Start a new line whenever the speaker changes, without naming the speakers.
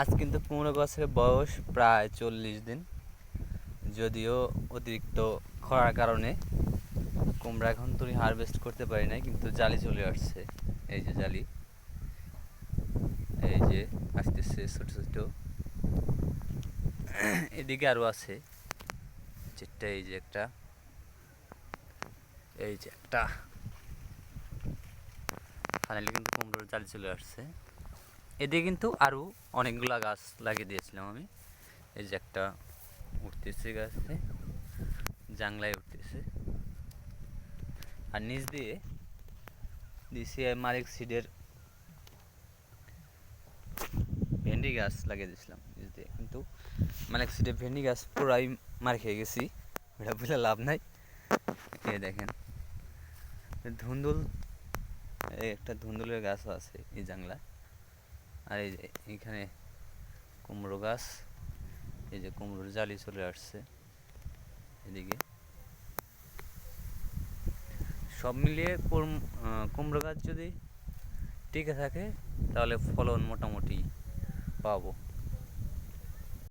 আজ কিন্তু কুমড়ো বছরের বয়স প্রায় চল্লিশ দিন। যদিও অতিরিক্ত খরার কারণে কুমড়া এখন তুই হারভেস্ট করতে পারি নাই, কিন্তু জালি চলে আসছে। এই যে জালি। এই যে আসতেছে ছোট ছোট। এদিকে আরও আছে। যেটা এই যে একটা। এই যে একটা। ফাইনালি কিন্তু কুমড়োর জালি চলে আসছে। এদিকে কিন্তু আরও অনেকগুলা গাছ লাগিয়ে দিয়েছিলাম আমি। এই যে একটা উঠতেছে গাছে জাংলায় উঠতেছে। আর নিচ দিয়ে দিয়েছি মালিক সিডের ভেন্ডি গাছ লাগিয়ে দিয়েছিলাম নিচ দিয়ে। কিন্তু মালিক সিডের ভেন্ডি গাছ পুরাই মার খেয়ে গেছি, ওটা বলে লাভ নাই। এই দেখেন, ধুন্দুল একটা ধুন্দুলের গাছও আছে এই জাংলা আর এই যে এখানে কুমড়ো গাছ, এই যে কুমড়োর জালি চলে আসছে এদিকে। সব মিলিয়ে কুম- কুমড়ো গাছ যদি টিকে থাকে, তাহলে ফলন মোটামুটি পাবো।